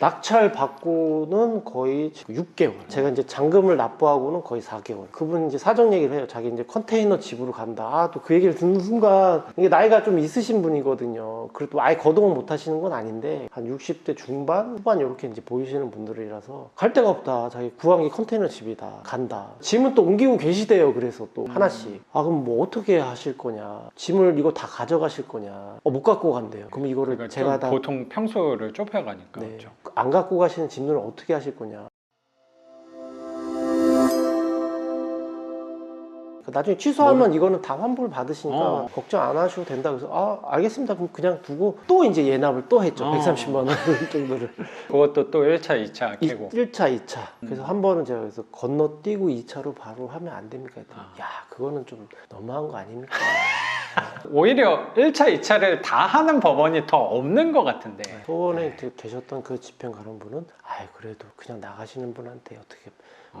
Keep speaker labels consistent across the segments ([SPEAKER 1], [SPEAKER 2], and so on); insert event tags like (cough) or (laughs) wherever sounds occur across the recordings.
[SPEAKER 1] 낙찰 받고는 거의 지금 6개월. 제가 이제 잔금을 납부하고는 거의 4개월. 그분 이제 사정 얘기를 해요. 자기 이제 컨테이너 집으로 간다. 아, 또 그 얘기를 듣는 순간 이게 나이가 좀 있으신 분이거든요. 그래도 아예 거동을 못 하시는 건 아닌데 한 60대 중반, 후반 이렇게 이제 보이시는 분들이라서 갈 데가 없다. 자기 구한 게 컨테이너 집이다. 간다. 짐은 또 옮기고 계시대요. 그래서 또 하나씩. 아, 그럼 뭐 어떻게 하실 거냐? 짐을 이거 다 가져가실 거냐? 어, 못 갖고 간대요. 그럼 이거를
[SPEAKER 2] 그러니까
[SPEAKER 1] 제가 좀다
[SPEAKER 2] 보통 평소를 좁혀가니까
[SPEAKER 1] 네.
[SPEAKER 2] 그렇죠.
[SPEAKER 1] 안 갖고 가시는 짐들은 어떻게 하실 거냐. 나중에 취소하면 이거는 다 환불 받으시니까
[SPEAKER 2] 어.
[SPEAKER 1] 걱정 안 하셔도 된다. 그래서 아 알겠습니다. 그럼 그냥 두고 또 이제 예납을 또 했죠.
[SPEAKER 2] 어.
[SPEAKER 1] 130만 원 (laughs) 정도를.
[SPEAKER 2] 그것도 또 1차, 2차
[SPEAKER 1] 이-
[SPEAKER 2] 캐고
[SPEAKER 1] 1차, 2차.
[SPEAKER 2] 음.
[SPEAKER 1] 그래서 한 번은 제가 그래서 건너뛰고 2차로 바로 하면 안 됩니까? 했더니
[SPEAKER 2] 아.
[SPEAKER 1] 야 그거는 좀 너무한 거 아닙니까? (laughs)
[SPEAKER 2] 오히려 1차, 2차를 다 하는 법원이 더 없는 것 같은데
[SPEAKER 1] 소원에 계셨던 그 집행 가는 분은 아 그래도 그냥 나가시는 분한테 어떻게
[SPEAKER 2] 어.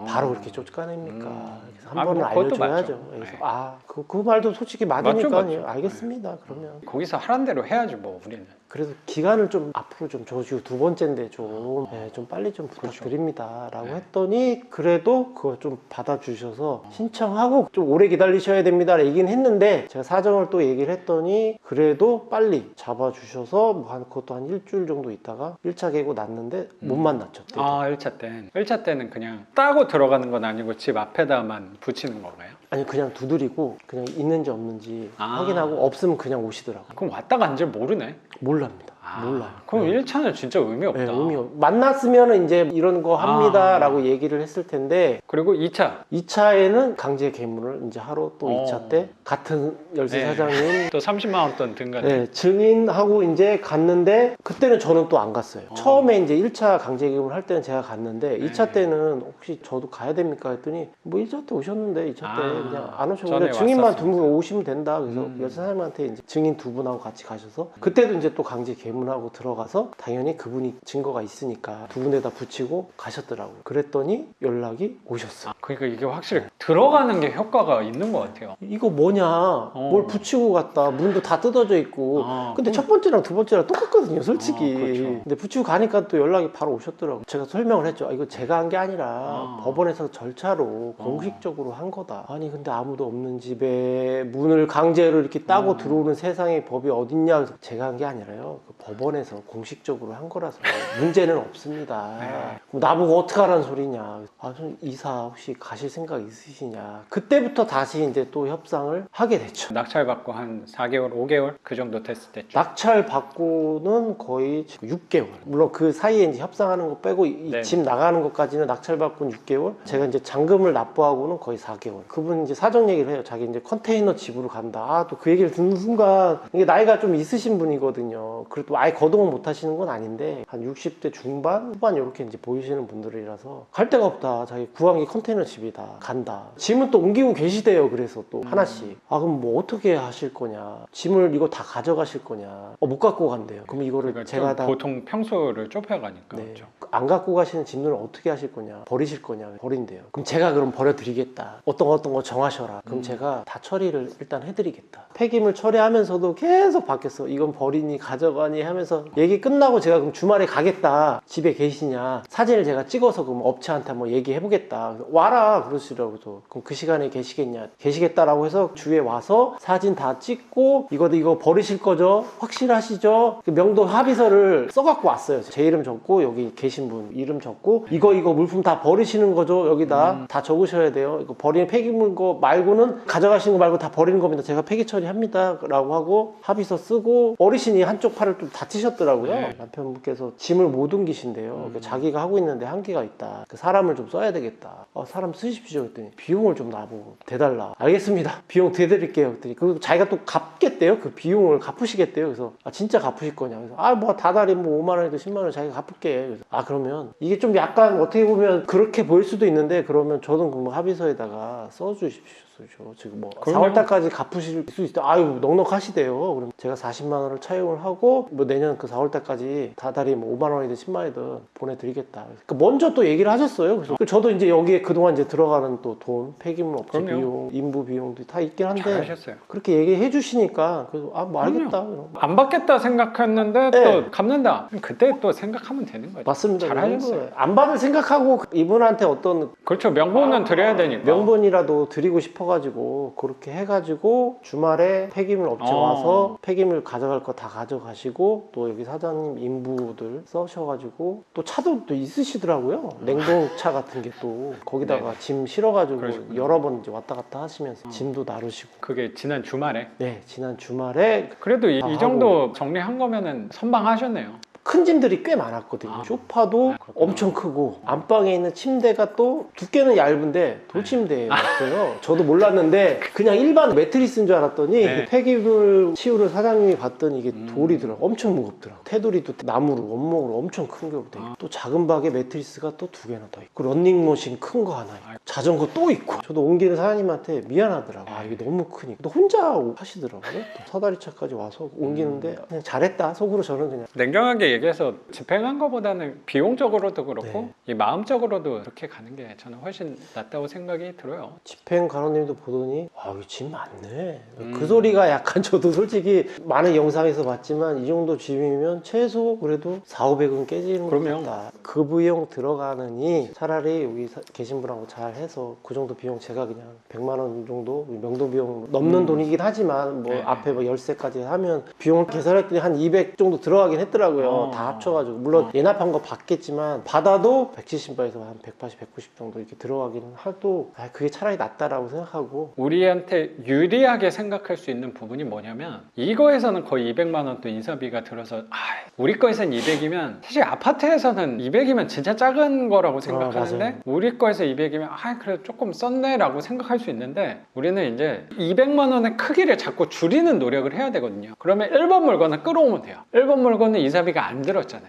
[SPEAKER 1] 바로 그렇게 쫓아냅니까?
[SPEAKER 2] 음.
[SPEAKER 1] 그래서 한
[SPEAKER 2] 아,
[SPEAKER 1] 번은
[SPEAKER 2] 뭐 그것도
[SPEAKER 1] 알려줘야죠.
[SPEAKER 2] 맞죠.
[SPEAKER 1] 그래서
[SPEAKER 2] 네.
[SPEAKER 1] 아, 그, 그 말도 솔직히
[SPEAKER 2] 맞죠,
[SPEAKER 1] 맞으니까요.
[SPEAKER 2] 맞죠.
[SPEAKER 1] 알겠습니다. 그러면
[SPEAKER 2] 거기서 하란 대로 해야지 뭐 우리는
[SPEAKER 1] 그래도 기간을 좀 앞으로 좀 줘주고 두 번째인데 좀, 네, 좀 빨리 좀
[SPEAKER 2] 그렇죠.
[SPEAKER 1] 부탁드립니다라고
[SPEAKER 2] 네.
[SPEAKER 1] 했더니 그래도 그거 좀 받아주셔서 신청하고 좀 오래 기다리셔야 됩니다. 얘기는 했는데 제가 사정을 또 얘기를 했더니 그래도 빨리 잡아주셔서 뭐 한 그것도 한 일주일 정도 있다가 1차 계고 났는데 못
[SPEAKER 2] 음.
[SPEAKER 1] 만났죠. 그때도.
[SPEAKER 2] 아 1차 때는 1차 때는 그냥 따고 들어가는 건 아니고 집 앞에다만 붙이는 건가요?
[SPEAKER 1] 아니 그냥 두드리고 그냥 있는지 없는지
[SPEAKER 2] 아.
[SPEAKER 1] 확인하고 없으면 그냥 오시더라고.
[SPEAKER 2] 그럼 왔다 간줄 모르네
[SPEAKER 1] 몰랍니다.
[SPEAKER 2] 아,
[SPEAKER 1] 몰라요.
[SPEAKER 2] 그럼
[SPEAKER 1] 네.
[SPEAKER 2] 1차는 진짜 의미 없다
[SPEAKER 1] 네, 의미 없. 만났으면 이제 이런 거
[SPEAKER 2] 아.
[SPEAKER 1] 합니다라고 얘기를 했을 텐데
[SPEAKER 2] 그리고 2차
[SPEAKER 1] 2차에는 강제 개문을 이제 하러 또
[SPEAKER 2] 어.
[SPEAKER 1] 2차 때 같은 열쇠
[SPEAKER 2] 네.
[SPEAKER 1] 사장님 (laughs)
[SPEAKER 2] 또 30만 원돈 든거네
[SPEAKER 1] 네, 증인하고 이제 갔는데 그때는 저는 또 안 갔어요.
[SPEAKER 2] 어.
[SPEAKER 1] 처음에 이제 1차 강제 개문을 할 때는 제가 갔는데
[SPEAKER 2] 네.
[SPEAKER 1] 2차 때는 혹시 저도 가야 됩니까 했더니 뭐 1차 때 오셨는데 2차 때
[SPEAKER 2] 아,
[SPEAKER 1] 그냥 안 그냥 증인만. 두 분 오시면 된다. 그래서
[SPEAKER 2] 음.
[SPEAKER 1] 열쇠 사장님한테 이제 증인 두 분하고 같이 가셔서 그때도 이제 또 강제 개문하고 들어가서 당연히 그분이 증거가 있으니까 두 군데다 붙이고 가셨더라고요. 그랬더니 연락이 오셨 어.
[SPEAKER 2] 아, 그러니까 이게 확실히 들어가는 게 효과가 있는 것 같아요
[SPEAKER 1] 이거 뭐냐? 뭘 붙이고 갔다. 문도 다 뜯어져 있고.
[SPEAKER 2] 아,
[SPEAKER 1] 근데 첫 번째랑 두 번째랑 똑같거든요, 솔직히.
[SPEAKER 2] 아, 그렇죠.
[SPEAKER 1] 근데 붙이고 가니까 또 연락이 바로 오셨더라고요. 제가 설명을 했죠. 아, 이거 제가 한 게 아니라
[SPEAKER 2] 아.
[SPEAKER 1] 법원에서 절차로
[SPEAKER 2] 어.
[SPEAKER 1] 공식적으로 한 거다. 아니, 근데 아무도 없는 집에 문을 강제로 이렇게 따고
[SPEAKER 2] 어.
[SPEAKER 1] 들어오는 세상에 법이 어딨냐. 그래서 제가 한 게 아니라요. 그 법원에서 공식적으로 한 거라서 문제는 없습니다.
[SPEAKER 2] 네.
[SPEAKER 1] 그럼 나보고 어떡하라는 소리냐. 아, 좀 이사 혹시 가실 생각 있으시냐. 그때부터 다시 이제 또 협상을 하게 됐죠.
[SPEAKER 2] 낙찰 받고 한 4개월, 5개월 그 정도 됐을 때죠
[SPEAKER 1] 낙찰 받고는 거의 지금 6개월. 물론 그 사이에 이제 협상하는 거 빼고 이
[SPEAKER 2] 네.
[SPEAKER 1] 집 나가는 것까지는 낙찰 받고는 6개월. 제가 이제 잔금을 납부하고는 거의 4개월. 그분 이제 사정 얘기를 해요. 자기 이제 컨테이너 집으로 간다. 아, 또 그 얘기를 듣는 순간 이게 나이가 좀 있으신 분이거든요. 그래도 아예 거동을 못 하시는 건 아닌데 한 60대 중반, 후반 이렇게 이제 보이시는 분들이라서 갈 데가 없다. 자기 구 한게 컨테이너 집이다. 간다. 짐은 또 옮기고 계시대요. 그래서 또
[SPEAKER 2] 음.
[SPEAKER 1] 하나씩. 아, 그럼 뭐 어떻게 하실 거냐. 짐을 이거 다 가져가실 거냐. 어, 못 갖고 간대요. 그럼 이거를
[SPEAKER 2] 그러니까
[SPEAKER 1] 제가 좀다
[SPEAKER 2] 보통 평소를 좁혀가니까
[SPEAKER 1] 네.
[SPEAKER 2] 그렇죠
[SPEAKER 1] 안 갖고 가시는 짐들은 어떻게 하실 거냐 버리실 거냐 버린대요 그럼 제가 그럼 버려드리겠다 어떤 거 어떤 거 정하셔라 그럼
[SPEAKER 2] 음.
[SPEAKER 1] 제가 다 처리를 일단 해드리겠다 폐기물 처리하면서도 계속 바뀌었어 이건 버리니 가져가니 하면서 얘기 끝나고 제가 그럼 주말에 가겠다 집에 계시냐 사진을 제가 찍어서 그럼 업체한테 한번 얘기해보겠다 와라 그러시더라고요. 그럼 그 시간에 계시겠냐? 계시겠다라고 해서 주에 와서 사진 다 찍고 이거 이거 버리실 거죠? 확실하시죠? 그 명도 합의서를 써갖고 왔어요. 제 이름 적고 여기 계신 분 이름 적고 이거 이거 물품 다 버리시는 거죠? 여기다
[SPEAKER 2] 음.
[SPEAKER 1] 다 적으셔야 돼요. 이거 버리는 폐기물 거 말고는 가져가시는 거 말고 다 버리는 겁니다. 제가 폐기 처리합니다 라고 하고 합의서 쓰고 어르신이 한쪽 팔을 좀 다치셨더라고요.
[SPEAKER 2] 네.
[SPEAKER 1] 남편분께서 짐을 못 옮기신대요.
[SPEAKER 2] 음.
[SPEAKER 1] 그러니까 자기가 하고 있는데 한계가 있다. 그 사람을 좀 써야 되겠다 어, 사람 쓰십시오. 했더니 비용을 좀 나보고 대달라. 알겠습니다. 비용 대드릴게요. 그랬더니 그 자기가 또 갚겠대요. 그 비용을 갚으시겠대요. 그래서 아 진짜 갚으실 거냐? 그래서 아 뭐 다달이 뭐 5만 원이든 10만 원 자기가 갚을게. 그래서 아 그러면 이게 좀 약간 어떻게 보면 그렇게 보일 수도 있는데 그러면 저는 그 합의서에다가 써주십시오 없으죠. 지금 뭐
[SPEAKER 2] 그럼요.
[SPEAKER 1] 4월 달까지 갚으실 수 있다. 아유 넉넉하시대요. 그럼 제가 40만 원을 차용을 하고 뭐 내년 그 4월 달까지 다달이 뭐 5만 원이든 10만 원이든 보내드리겠다. 그러니까 먼저 또 얘기를 하셨어요. 그래서 저도 이제 여기에 그동안 이제 들어가는 또 돈, 폐기물 업체
[SPEAKER 2] 그럼요.
[SPEAKER 1] 비용, 인부 비용도 다 있긴 한데
[SPEAKER 2] 잘하셨어요.
[SPEAKER 1] 그렇게 얘기해 주시니까 그래서 아뭐 알겠다.
[SPEAKER 2] 안 받겠다 생각했는데
[SPEAKER 1] 네.
[SPEAKER 2] 또 갚는다. 그때 또 생각하면 되는 거죠.
[SPEAKER 1] 맞습니다.
[SPEAKER 2] 잘하셨어요.
[SPEAKER 1] 안 받을 생각하고 이분한테 어떤
[SPEAKER 2] 그렇죠. 명분은 드려야 되니까.
[SPEAKER 1] 명분이라도 드리고 싶어 가지고 그렇게 해가지고 주말에 폐기물 업체
[SPEAKER 2] 어.
[SPEAKER 1] 와서 폐기물 가져갈 거 다 가져가시고 또 여기 사장님 인부들 써셔가지고 또 차도 또 있으시더라고요 냉동차 같은 게 또 거기다가
[SPEAKER 2] 네네.
[SPEAKER 1] 짐 실어가지고
[SPEAKER 2] 그러시구나.
[SPEAKER 1] 여러 번 이제 왔다 갔다 하시면서 짐도 나르시고
[SPEAKER 2] 그게 지난 주말에.
[SPEAKER 1] 네 지난 주말에
[SPEAKER 2] 그래도 이, 다이 정도 정리한 거면은 선방하셨네요.
[SPEAKER 1] 큰 짐들이 꽤 많았거든요.
[SPEAKER 2] 아.
[SPEAKER 1] 소파도
[SPEAKER 2] 아.
[SPEAKER 1] 엄청 크고 안방에 있는 침대가 또 두께는 얇은데 돌침대였어요. 저도 몰랐는데 그냥 일반 매트리스인 줄 알았더니
[SPEAKER 2] 네.
[SPEAKER 1] 폐기물 치우를 사장님이 봤더니 이게
[SPEAKER 2] 음.
[SPEAKER 1] 돌이더라고. 엄청 무겁더라고. 테두리도 나무로 원목으로 엄청 큰게 돼.
[SPEAKER 2] 아.
[SPEAKER 1] 또 작은 방에 매트리스가 또 두 개나 더 있고 런닝머신 큰 거 하나 있고. 자전거 또 있고 저도 옮기는 사장님한테 미안하더라고. 아 이게 너무 크니까. 또 혼자 하시더라고요. 또 사다리차까지 와서 옮기는데
[SPEAKER 2] 음.
[SPEAKER 1] 그냥 잘했다. 속으로 저는 그냥
[SPEAKER 2] 냉정하게 얘기해서 집행한 것보다는 비용적으로도 그렇고
[SPEAKER 1] 네.
[SPEAKER 2] 이 마음적으로도 그렇게 가는 게 저는 훨씬 낫다고 생각이 들어요.
[SPEAKER 1] 집행 간호님도 보더니 아 이거 짐 많네
[SPEAKER 2] 음.
[SPEAKER 1] 그 소리가 약간 (laughs) 저도 솔직히 많은 영상에서 봤지만 이 정도 짐이면 최소 그래도 4, 500은 깨지는. 같다 그 비용 들어가느니 차라리 여기 사- 계신 분하고 잘 해서 그 정도 비용 제가 그냥 100만 원 정도 명도 비용 넘는
[SPEAKER 2] 음.
[SPEAKER 1] 돈이긴 하지만 뭐
[SPEAKER 2] 네.
[SPEAKER 1] 앞에 뭐 열세까지 하면 비용을 계산했더니 한 200 정도 들어가긴 했더라고요
[SPEAKER 2] 어.
[SPEAKER 1] 다 합쳐가지고 물론
[SPEAKER 2] 어.
[SPEAKER 1] 예납한 거 받겠지만 받아도 170바에서 한 180, 190 정도 이렇게 들어가기는 해도 아, 그게 차라리 낫다라고 생각하고
[SPEAKER 2] 우리한테 유리하게 생각할 수 있는 부분이 뭐냐면 이거에서는 거의 200만 원 또 인사비가 들어서 아, 우리 거에선 200이면 사실 아파트에서는 200이면 진짜 작은 거라고 생각하는데
[SPEAKER 1] 맞아요.
[SPEAKER 2] 우리 거에서 200이면 아 그래 조금 썼네라고 생각할 수 있는데 우리는 이제 200만 원의 크기를 자꾸 줄이는 노력을 해야 되거든요. 그러면 1번 물건을 끌어오면 돼요. 1번 물건은 인사비가 안 들었잖아요.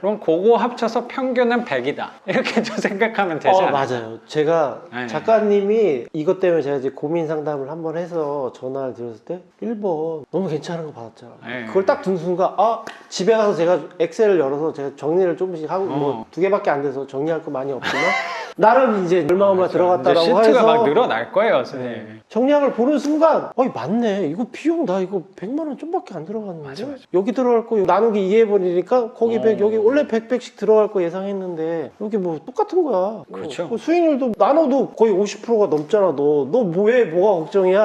[SPEAKER 2] 그럼 그거 합쳐서 평균은 100이다. 이렇게 좀 생각하면 되지
[SPEAKER 1] 어,
[SPEAKER 2] 않아요?
[SPEAKER 1] 맞아요. 제가
[SPEAKER 2] 네.
[SPEAKER 1] 작가님이 이것 때문에 제가 이제 고민 상담을 한번 해서 전화를 드렸을 때 1번 너무 괜찮은 거 받았잖아.
[SPEAKER 2] 네.
[SPEAKER 1] 그걸 딱 든 순간 아 집에 가서 제가 엑셀을 열어서 제가 정리를 조금씩 하고
[SPEAKER 2] 어.
[SPEAKER 1] 뭐두 개밖에 안 돼서 정리할 거 많이 없지만 나름 이제 얼마 얼마
[SPEAKER 2] 이제
[SPEAKER 1] 들어갔다라고
[SPEAKER 2] 시트가
[SPEAKER 1] 해서
[SPEAKER 2] 막 늘어날 거예요, 선생님.
[SPEAKER 1] 정리학을 보는 순간 어이 맞네 이거 비용 나 이거 100만 원 좀밖에 안 들어갔는데
[SPEAKER 2] 맞아, 맞아.
[SPEAKER 1] 여기 들어갈 거 나누기 2해 버리니까 거기
[SPEAKER 2] 어.
[SPEAKER 1] 100 여기 원래 100, 100씩 들어갈 거 예상했는데 여기 뭐 똑같은 거야
[SPEAKER 2] 그렇죠.
[SPEAKER 1] 어, 수익률도 나눠도 거의 50%가 넘잖아 너너 뭐해 뭐가 걱정이야